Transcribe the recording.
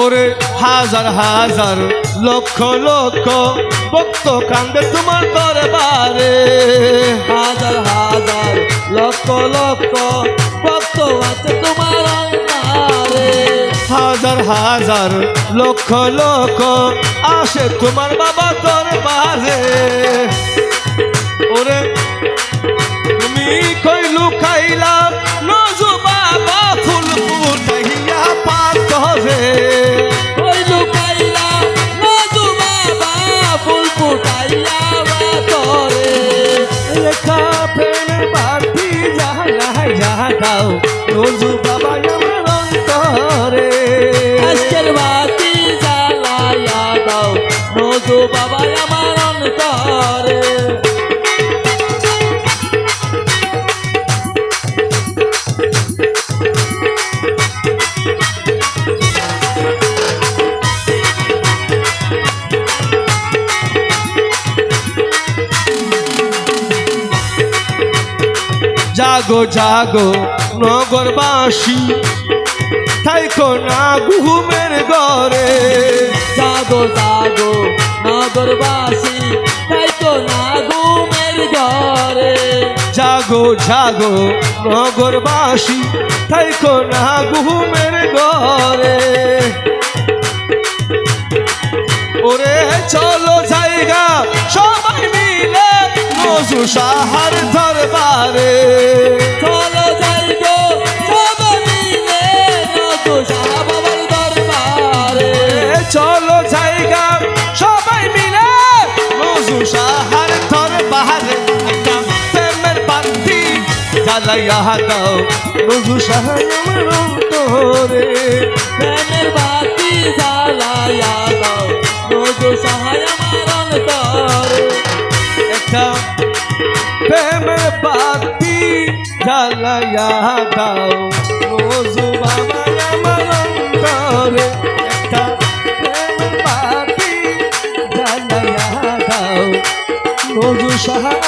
ওরে হাজার হাজার লক্ষ লক্ষ ভক্ত কান্দে তোমার দরবারে। হাজার হাজার লক্ষ লক্ষ ভক্ত আছে তোমার হাজার হাজার লক্ষ লক্ষ আসে তোমার বাবা দরবারে। ওরে প্রেমের বাতি জাহাই জাহাও নজু বাবা আমার অন্তরে। আজকের বাতি জ্বালাইয়া দাও নজু বাবা আমার অন্তরে। জাগো জাগো নগরবাসী। থাইকো না ঘুমের ঘরে। জাগো জাগো নগরবাসী তো না ঘুমের ঘরে। জাগো জাগো নগরবাসী থাইকো না ঘুমের ঘরে। ওরে চলো জায়গা সবাই মিলে নজু সাহার দরবারে। চলো জায়গা, সবাই মিলে। নজু সাহার দরবারে একটা প্রেমের বাতি জ্বালাইয়া দাও। নজু সাহার আমার প্রেমের বাতি জ্বালাইয়া দাও। নজু সাহায় আমার অন্তরে একটা প্রেমের বাতি জ্বালাইয়া দাও। নজু বাবা সাহা